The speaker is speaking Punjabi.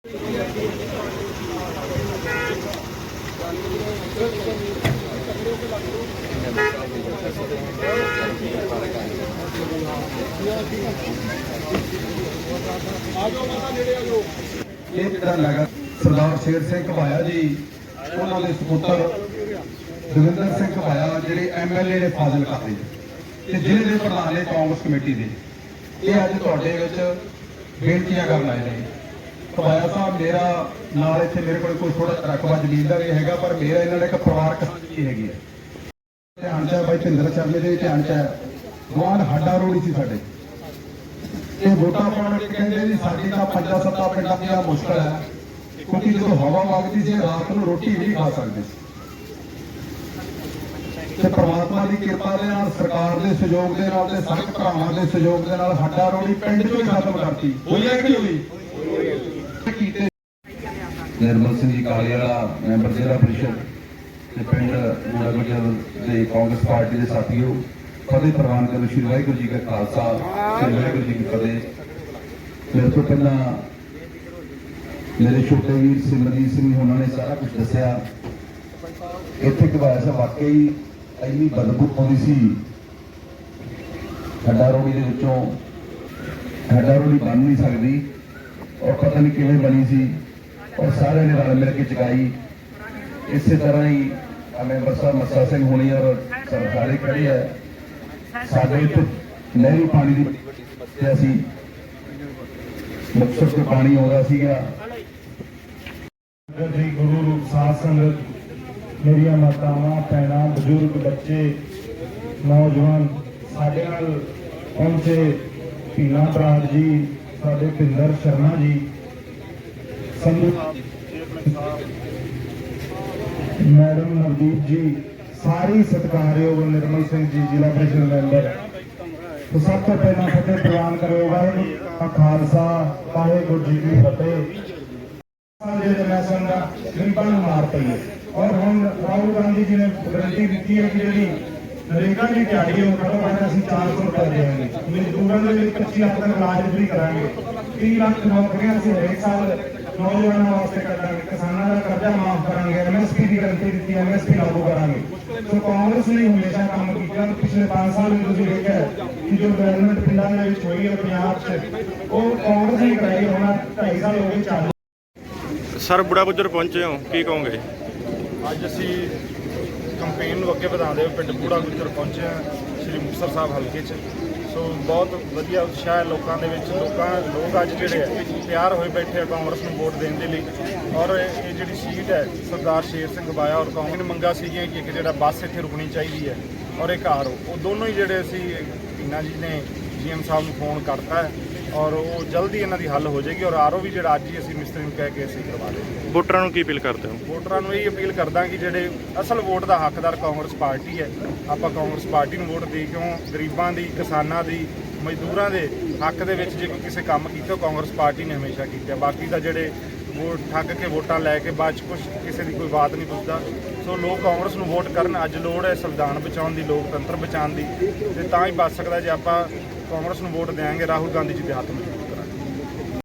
ਇਹ ਜਿਹੜਾ ਨਗਰ ਸਰਦਾਰ ਸ਼ੇਰ ਸਿੰਘ ਘਵਾਇਆ ਜੀ, ਉਹਨਾਂ ਦੇ ਸੁਪੁੱਤਰ ਦਵਿੰਦਰ ਸਿੰਘ ਘਵਾਇਆ ਜਿਹੜੇ ਐਮਐਲਏ ਨੇ ਫਾਜ਼ਿਲਕਾ ਦੇ ਤੇ ਜ਼ਿਲ੍ਹੇ ਦੇ ਪ੍ਰਧਾਨ ਨੇ ਕਾਂਗਰਸ ਕਮੇਟੀ ਦੇ। ਇਹ ਅੱਜ ਤੁਹਾਡੇ ਵਿੱਚ ਬੇਨਤੀਆਂ ਕਰਨ ਆਏ ਨੇ। ਘਵਾਇਆ ਸਾਹਿਬ ਮੇਰਾ ਨਾਲ ਇੱਥੇ ਮੇਰੇ ਕੋਲ ਕੋਈ ਥੋੜਾ ਰਕਬਾ ਜ਼ਮੀਨ ਦਾ ਵੀ ਹੈਗਾ, ਪਰ ਮੇਰਾ ਇਹਨਾਂ ਨਾਲ ਇੱਕ ਪਰਿਵਾਰਕ ਸਾਂਝੀ ਹੈਗੀ ਹੈ। ਧਿਆਨ ਚ ਬਾਈ ਭਿੰਦਰ ਸ਼ਰਮੇ ਦੇ ਧਿਆਨ ਚ ਗਵਾਨ ਹੱਡਾ ਰੋੜੀ ਸੀ ਸਾਡੇ। ਇਹ ਵੋਟਾਂ ਪਾਉਣ ਕੇ ਕਹਿੰਦੇ ਜੀ ਸਾਡੀ ਤਾਂ ਪੰਜਾਂ ਸੱਤਾਂ ਪਿੰਡਾਂ ਦੀਆਂ ਮੁਸ਼ਕਲ ਹੈ, ਕਿਉਂਕਿ ਜਦੋਂ ਹਵਾ ਵਗਦੀ ਸੀ, ਰਾਤ ਨੂੰ ਰੋਟੀ ਵੀ ਨਹੀਂ ਖਾ ਸਕਦੇ ਸੀ। ਤੇ ਪ੍ਰਮਾਤਮਾ ਦੀ ਕਿਰਪਾ ਦੇ ਨਾਲ, ਸਰਕਾਰ ਦੇ ਸਹਿਯੋਗ ਦੇ ਨਾਲ ਤੇ ਸਾਰੇ ਭਰਾਵਾਂ ਦੇ ਸਹਿਯੋਗ ਦੇ ਨਾਲ ਹੱਡਾ ਰੋੜੀ ਪਿੰਡ ਚੋਂ ਹੀ ਖਤਮ ਕਰਤੀ। ਹੋਈ ਹੈ ਕਿ ਹੋਈ? ਨਿਰਮਲ ਸਿੰਘ ਜੀ ਕਾਲੇ ਵਾਲਾ, ਮੈਂਬਰ ਜ਼ਿਲ੍ਹਾ ਪ੍ਰੀਸ਼ਦ ਤੇ ਪਿੰਡ ਮੂੜਾ ਦੇ ਕਾਂਗਰਸ ਪਾਰਟੀ ਦੇ ਸਾਥੀਓ, ਫਤਿਹ ਪ੍ਰਵਾਨ ਕਰੋ ਸ਼੍ਰੀ ਵਾਹਿਗੁਰੂ ਜੀ ਕਾ ਖਾਲਸਾ ਤੇ ਵਾਹਿਗੁਰੂ ਜੀ ਕੀ ਫਤਿਹ। ਮੇਰੇ ਤੋਂ ਪਹਿਲਾਂ ਮੇਰੇ ਛੋਟੇ ਵੀਰ ਸਿਮਰਜੀਤ ਸਿੰਘ ਉਹਨਾਂ ਨੇ ਸਾਰਾ ਕੁਝ ਦੱਸਿਆ। ਇੱਥੇ ਕਬਾਇਸ ਵਾਕਈ ਇੰਨੀ ਬਦਬੂ ਆਉਂਦੀ ਸੀ। ਖੱਡਾ ਰੋੜੀ ਦੇ ਵਿੱਚੋਂ ਖੱਡਾ ਰੋੜੀ ਬਣ ਨਹੀਂ ਸਕਦੀ। ਔਰ ਪਤਾ ਨਹੀਂ ਕਿਵੇਂ ਬਣੀ ਸੀ ਔਰ ਸਾਰਿਆਂ ਨੇ ਰਲ ਮਿਲ ਕੇ ਚਕਾਈ ਇਸੇ ਤਰ੍ਹਾਂ ਹੀ ਆ ਮੈਂਬਰ ਸਾਹਿਬ ਮੱਸਾ ਸਿੰਘ ਹੋਣੀ ਔਰ ਸਰਕਾਰੇ ਖੜੇ ਆ ਸਾਡੇ ਇੱਥੇ ਨਹਿਰੀ ਪਾਣੀ ਦੀ ਬੜੀ ਵੱਡੀ ਸਮੱਸਿਆ ਸੀ ਮੁਕਤਸਰ ਤੋਂ ਪਾਣੀ ਆਉਂਦਾ ਸੀਗਾ ਸੰਗਤ ਜੀ ਗੁਰੂ ਰੂਪ ਸਾਧ ਸੰਗਤ ਮੇਰੀਆਂ ਮਾਤਾਵਾਂ ਭੈਣਾਂ ਬਜ਼ੁਰਗ ਬੱਚੇ ਨੌਜਵਾਨ ਸਾਡੇ ਨਾਲ ਪਹੁੰਚੇ ਪੀਨਾ ਬਰਾੜ ਜੀ ਸਾਡੇ ਭਿੰਦਰ ਸ਼ਰਮਾ ਜੀ, ਸੰਧੂ ਮੈਡਮ ਨਵਦੀਪ ਜੀ, ਸਾਰੀ ਸਤਿਕਾਰਯੋਗ ਨਿਰਮਲ ਸਿੰਘ ਜੀ, ਜ਼ਿਲ੍ਹਾ ਪ੍ਰੀਸ਼ਦ ਮੈਂਬਰ ਸਭ ਤੋਂ ਪਹਿਲਾਂ ਫਤਿਹ ਪ੍ਰਵਾਨ ਕਰੋ ਵਾਹਿਗੁਰੂ ਜੀ ਖਾਲਸਾ, ਵਾਹਿਗੁਰੂ ਜੀ ਕੀ ਫਤਿਹ। ਸਾਡੇ ਜਨਰੇਸ਼ਨ ਦਾ ਗਰੀਬਾਂ ਮਾਰ ਪਈ ਔਰ ਹੁਣ ਰਾਹੁਲ ਗਾਂਧੀ ਜੀ ਨੇ ਗਰੰਟੀ ਦਿੱਤੀ ਹੈ ਕਿ ਜਿਹੜੀ ਨਰੇਗਾ ਦੀ ਦਿਹਾੜੀ ਉਹ ਘੱਟੋ ਘੱਟ ਅਸੀਂ 400 ਰੁਪਏ ਦੇਵਾਂਗੇ। ਮਜ਼ਦੂਰਾਂ ਦੇ ਲਈ 25 ਲੱਖ ਤੱਕ ਇਲਾਜ ਫ੍ਰੀ ਕਰਾਂਗੇ। 30 ਲੱਖ ਨੌਕਰੀਆਂ ਅਸੀਂ ਹਰੇਕ ਸਾਲ ਨੌਜਵਾਨਾਂ ਵਾਸਤੇ ਕੱਢਾਂਗੇ ਕਿਸਾਨਾਂ ਦਾ ਕਰਜ਼ਾ ਮਾਫ ਕਰਾਂਗੇ ਐਮਐਸਪੀ ਦੀ ਗਰੰਟੀ ਦਿੱਤੀ ਹੈ ਐਮਐਸਪੀ ਲਾਗੂ ਕਰਾਂਗੇ। ਸੋ ਕਾਂਗਰਸ ਨੇ ਹਮੇਸ਼ਾ ਕੰਮ ਕੀਤਾ ਪਿਛਲੇ 5 ਸਾਲ ਵਿੱਚ ਤੁਸੀਂ ਦੇਖਿਆ ਕਿ ਜੋ ਡਿਵੈਲਪਮੈਂਟ ਪਿੰਡਾਂ ਦੇ ਵਿੱਚ ਹੋਈ ਹੈ ਪੰਜਾਬ 'ਚ ਉਹ ਕਾਂਗਰਸ ਨੇ ਕਰਾਈ ਹੈ। ਹੁਣ 2.5 ਸਾਲ ਹੋ ਗਏ ਚੱਲ ਸਰ ਬੁੜਾ ਬੁੱਜਰ ਪਹੁੰਚੇ ਹੋ ਕੀ ਕਹੋਗੇ? ਅੱਜ ਅਸੀਂ ਕੰਪੇਨ ਨੂੰ ਅੱਗੇ ਵਧਾਉਂਦੇ ਹੋਏ ਪਿੰਡ ਬੂੜਾ ਗੁੱਜਰ ਪਹੁੰਚੇ ਹਾਂ, ਸ੍ਰੀ ਮੁਕਤਸਰ ਸਾਹਿਬ ਹਲਕੇ 'ਚ। ਸੋ ਬਹੁਤ ਵਧੀਆ ਉਤਸ਼ਾਹ ਹੈ ਲੋਕਾਂ ਦੇ ਵਿੱਚ। ਲੋਕਾਂ, ਲੋਕ ਅੱਜ ਜਿਹੜੇ ਹੈ, ਤਿਆਰ ਹੋਏ ਬੈਠੇ ਆ ਕਾਂਗਰਸ ਨੂੰ ਵੋਟ ਦੇਣ ਦੇ ਲਈ। ਔਰ ਇਹ ਜਿਹੜੀ ਸੀਟ ਹੈ, ਸਰਦਾਰ ਸ਼ੇਰ ਸਿੰਘ ਬਾਇਆ ਔਰ ਕਾਂਗਰਸ ਨੇ ਮੰਗਾ ਸੀਗੀਆਂ ਕਿ ਇੱਕ ਜਿਹੜਾ ਬੱਸ ਇੱਥੇ ਰੁਕਣੀ ਚਾਹੀਦੀ ਹੈ ਔਰ ਇੱਕ ਆਰਓ ਉਹ ਦੋਨੋਂ ਹੀ ਜਿਹੜੇ ਅਸੀਂ ਪੀਨਾ ਜੀ ਨੇ ਜੀਐਮ ਸਾਹਿਬ ਨੂੰ ਫੋਨ ਕਰਤਾ ਹੈ। ਔਰ ਉਹ ਜਲਦੀ ਇਹਨਾਂ ਦੀ ਹੱਲ ਹੋ ਜਾਏਗੀ ਔਰ ਆਰਓ ਵੀ ਜਿਹੜਾ ਅੱਜ ਹੀ ਅਸੀਂ ਮਿਸਤਰੀ ਨੂੰ ਕਹਿ ਕੇ ਅਸੀਂ ਕਰਵਾ ਦੇਵਾਂਗੇ ਵੋਟਰਾਂ ਨੂੰ ਕੀ ਅਪੀਲ ਕਰਦੇ ਹੋ? ਵੋਟਰਾਂ ਨੂੰ ਇਹ ਅਪੀਲ ਕਰਦਾ ਕਿ ਜਿਹੜੇ ਅਸਲ ਵੋਟ ਦਾ ਹੱਕਦਾਰ ਕਾਂਗਰਸ ਪਾਰਟੀ ਹੈ ਆਪਾਂ ਕਾਂਗਰਸ ਪਾਰਟੀ ਨੂੰ ਵੋਟ ਦੇ ਕਿਉਂ ਗਰੀਬਾਂ ਦੀ ਕਿਸਾਨਾਂ ਦੀ ਮਜ਼ਦੂਰਾਂ ਦੇ ਹੱਕ ਦੇ ਵਿੱਚ ਜੇ ਕੋਈ ਕਿਸੇ ਕੰਮ ਕੀਤਾ ਕਾਂਗਰਸ ਪਾਰਟੀ ਨੇ ਹਮੇਸ਼ਾ ਕੀਤਾ। ਬਾਕੀ ਦਾ ਜਿਹੜੇ ਵੋਟ ਠੱਗ ਕੇ ਵੋਟਾਂ ਲੈ ਕੇ ਬਾਅਦ ਚ ਕੁਝ ਕਿਸੇ ਦੀ ਕੋਈ ਬਾਤ ਨਹੀਂ ਪੁੱਛਦਾ। ਸੋ ਲੋਕ ਕਾਂਗਰਸ ਨੂੰ ਵੋਟ ਕਰਨ ਅੱਜ ਲੋੜ ਹੈ ਸੰਵਿਧਾਨ ਬਚਾਉਣ ਦੀ ਲੋਕਤੰਤਰ ਬਚਾਉਣ ਦੀ। ਤੇ ਤਾਂ ਹੀ ਬਚ ਸਕਦਾ ਜੇ ਆਪਾਂ ਕਾਂਗਰਸ ਨੂੰ ਵੋਟ ਦੇਵਾਂਗੇ ਰਾਹੁਲ ਗਾਂਧੀ ਜੀ ਦੇ ਹੱਥ ਵਿੱਚ।